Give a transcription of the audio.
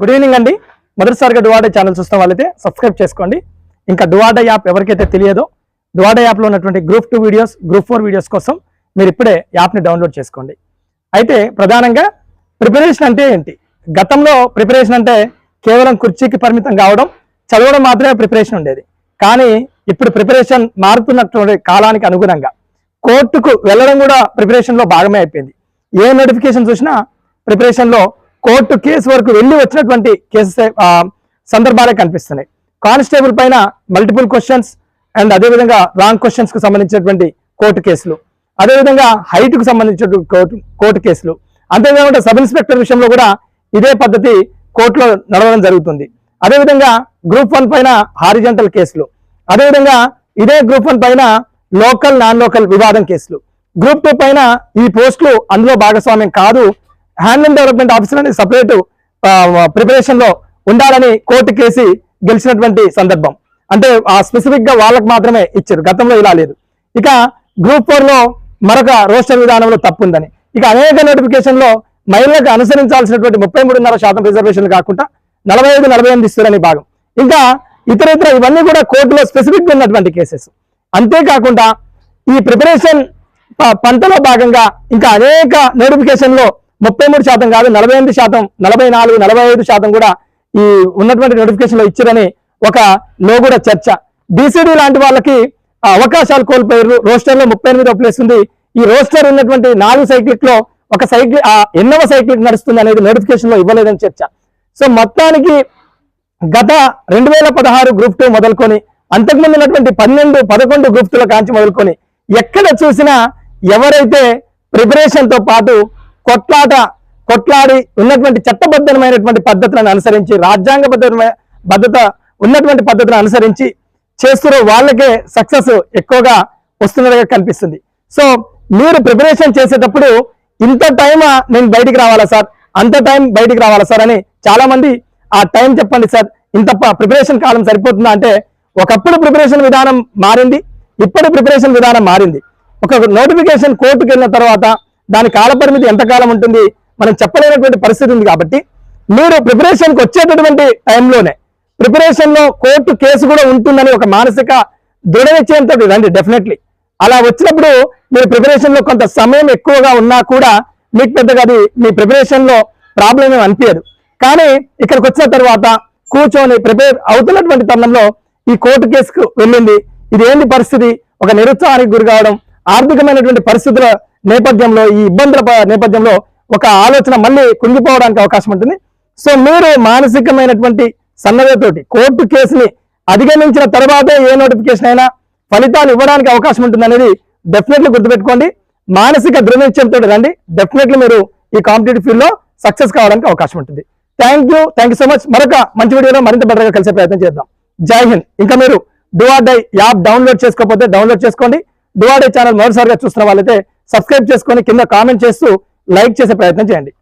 Good evening అండి. మొదటిసారిగా డువాడే channel చూస్తున్న వాళ్ళైతే సబ్స్క్రైబ్ చేసుకోండి. ఇంకా డువాడా యాప్ ఎవరికైతే తెలియదో డువాడా యాప్లో ఉన్నటువంటి group two videos group four videos కోసం మీరు ఇప్పుడే యాప్ని డౌన్లోడ్ చేసుకోండి. అయితే ప్రధానంగా ప్రిపరేషన్ అంటే ఏంటి? గతంలో ప్రిపరేషన్ అంటే కేవలం కుర్చీకి పరిమితం కావడం చదవడం మాత్రమే ప్రిపరేషన్ ఉండేది. కానీ ఇప్పుడు ప్రిపరేషన్ మారుతున్నటువంటి కాలానికి అనుగుణంగా కోర్టుకు వెళ్ళడం కూడా ప్రిపరేషన్లో భాగమే అయిపోయింది. ఏ నోటిఫికేషన్ చూసినా ప్రిపరేషన్లో కోర్టు కేసు వరకు వెళ్ళి వచ్చినటువంటి కేసెస్ సందర్భాలే కనిపిస్తున్నాయి. కానిస్టేబుల్ పైన మల్టిపుల్ క్వశ్చన్స్ అండ్ అదేవిధంగా రాంగ్ క్వశ్చన్స్కు సంబంధించినటువంటి కోర్టు కేసులు. అదేవిధంగా హైట్కు సంబంధించిన కోర్టు కోర్టు కేసులు. అంతేకాకుండా సబ్ ఇన్స్పెక్టర్ విషయంలో కూడా ఇదే పద్ధతి కోర్టులో నడవడం జరుగుతుంది. అదేవిధంగా గ్రూప్ వన్ పైన హారిజంటల్ కేసులు. అదేవిధంగా ఇదే గ్రూప్ వన్ పైన లోకల్ నాన్ లోకల్ వివాదం కేసులు. గ్రూప్ టూ పైన ఈ పోస్టులు అందులో భాగస్వామ్యం కాదు. హ్యాండ్లూమ్ డెవలప్మెంట్ ఆఫీసర్ అనేది సపరేట్ ప్రిపరేషన్లో ఉండాలని కోర్టు కేసి గెలిచినటువంటి సందర్భం. అంటే ఆ స్పెసిఫిక్గా మాత్రమే ఇచ్చారు. గతంలో ఇలా లేదు. ఇక గ్రూప్ ఫోర్లో మరొక రోస్టర్ విధానంలో తప్పు ఉందని ఇక అనేక నోటిఫికేషన్లో మహిళలకు అనుసరించాల్సినటువంటి ముప్పై మూడున్నర శాతం రిజర్వేషన్ కాకుండా నలభై ఐదు నలభై ఎనిమిది ఇస్తారని భాగం. ఇంకా ఇతర ఇతర ఇవన్నీ కూడా కోర్టులో స్పెసిఫిక్ ఉన్నటువంటి కేసెస్ అంతేకాకుండా ఈ ప్రిపరేషన్ పంటలో భాగంగా ఇంకా అనేక నోటిఫికేషన్లో ముప్పై మూడు శాతం కాదు నలభై ఎనిమిది శాతం నలభై నాలుగు నలభై ఐదు శాతం కూడా ఈ ఉన్నటువంటి నోటిఫికేషన్లో ఇచ్చారని ఒక లో కూడా చర్చ బీసీడీ లాంటి వాళ్ళకి అవకాశాలు కోల్పోయారు. రోస్టర్లో ముప్పై ఎనిమిదో ప్లేస్ ఉంది. ఈ రోస్టర్ ఉన్నటువంటి నాలుగు సైక్లిక్లో ఒక సైకిల్ ఆ ఎన్నవ సైక్లిక్ నడుస్తుంది అనేది నోటిఫికేషన్లో ఇవ్వలేదని చర్చ. సో మొత్తానికి గత రెండు వేల పదహారు గ్రూప్ టూ మొదలుకొని అంతకుముందు ఉన్నటువంటి పన్నెండు పదకొండు గ్రూప్ టూల కాంచి మొదలుకొని ఎక్కడ చూసినా ఎవరైతే ప్రిపరేషన్తో పాటు కొట్లాట కొట్లాడి ఉన్నటువంటి చట్టబద్ధమైనటువంటి పద్ధతులను అనుసరించి రాజ్యాంగబద్ధమైన భద్రత ఉన్నటువంటి పద్ధతులను అనుసరించి చేస్తున్న వాళ్ళకే సక్సెస్ ఎక్కువగా వస్తున్నట్టుగా కనిపిస్తుంది. సో మీరు ప్రిపరేషన్ చేసేటప్పుడు ఇంత టైం నేను బయటికి రావాలా సార్? అంత టైం బయటికి రావాలా సార్ అని చాలా మంది ఆ టైం చెప్పండి సార్. ఇంత ప్రిపరేషన్ కాలం సరిపోతుందా అంటే ఒకప్పుడు ప్రిపరేషన్ విధానం మారింది ఇప్పుడు ప్రిపరేషన్ విధానం మారింది. ఒక నోటిఫికేషన్ కోర్టుకు వెళ్ళిన తర్వాత దాని కాలపరిమితి ఎంత కాలం ఉంటుంది? మనం చెప్పలేనటువంటి పరిస్థితి ఉంది కాబట్టి మీరు ప్రిపరేషన్కి వచ్చేటటువంటి టైంలోనే ప్రిపరేషన్లో కోర్టు కేసు కూడా ఉంటుందని ఒక మానసిక దృఢ నిశ్చయంతో రండి డెఫినెట్లీ అలా వచ్చినప్పుడు మీరు ప్రిపరేషన్లో కొంత సమయం ఎక్కువగా ఉన్నా కూడా మీకు పెద్దగా అది మీ ప్రిపరేషన్లో ప్రాబ్లం ఏమి అనిపించదు. కానీ ఇక్కడికి వచ్చిన తర్వాత కూర్చొని ప్రిపేర్ అవుతున్నటువంటి తరుణంలో ఈ కోర్టు కేసుకు వెళ్ళింది. ఇది ఏంటి పరిస్థితి? ఒక నిరుత్సాహానికి గురి కావడం ఆర్థికమైనటువంటి పరిస్థితుల నేపథ్యంలో ఈ ఇబ్బందుల ప- నేపథ్యంలో ఒక ఆలోచన మళ్ళీ కుంగిపోవడానికి అవకాశం ఉంటుంది. సో మీరు మానసికమైనటువంటి సన్నదతోటి కోర్టు కేసుని అధిగమించిన తర్వాతే ఏ నోటిఫికేషన్ అయినా ఫలితాలు ఇవ్వడానికి అవకాశం ఉంటుంది అనేది డెఫినెట్లీ గుర్తుపెట్టుకోండి. మానసిక దృఢనిశ్చయంతో రండి. డెఫినెట్లీ మీరు ఈ కాంపిటేటివ్ ఫీల్డ్లో సక్సెస్ కావడానికి అవకాశం ఉంటుంది. Thank you thank you so much. మరొక మంచి వీడియోలో మరింత బెటర్గా కలిసే ప్రయత్నం చేద్దాం. జై హింద్. ఇంకా మీరు డై యాప్ డౌన్లోడ్ చేసుకోకపోతే డౌన్లోడ్ చేసుకోండి. డై ఛానల్ మరోసారిగా చూస్తున్న వాళ్ళైతే సబ్స్క్రైబ్ చేసుకొని కింద కామెంట్ చేస్తూ లైక్ చేసే ప్రయత్నం చేయండి.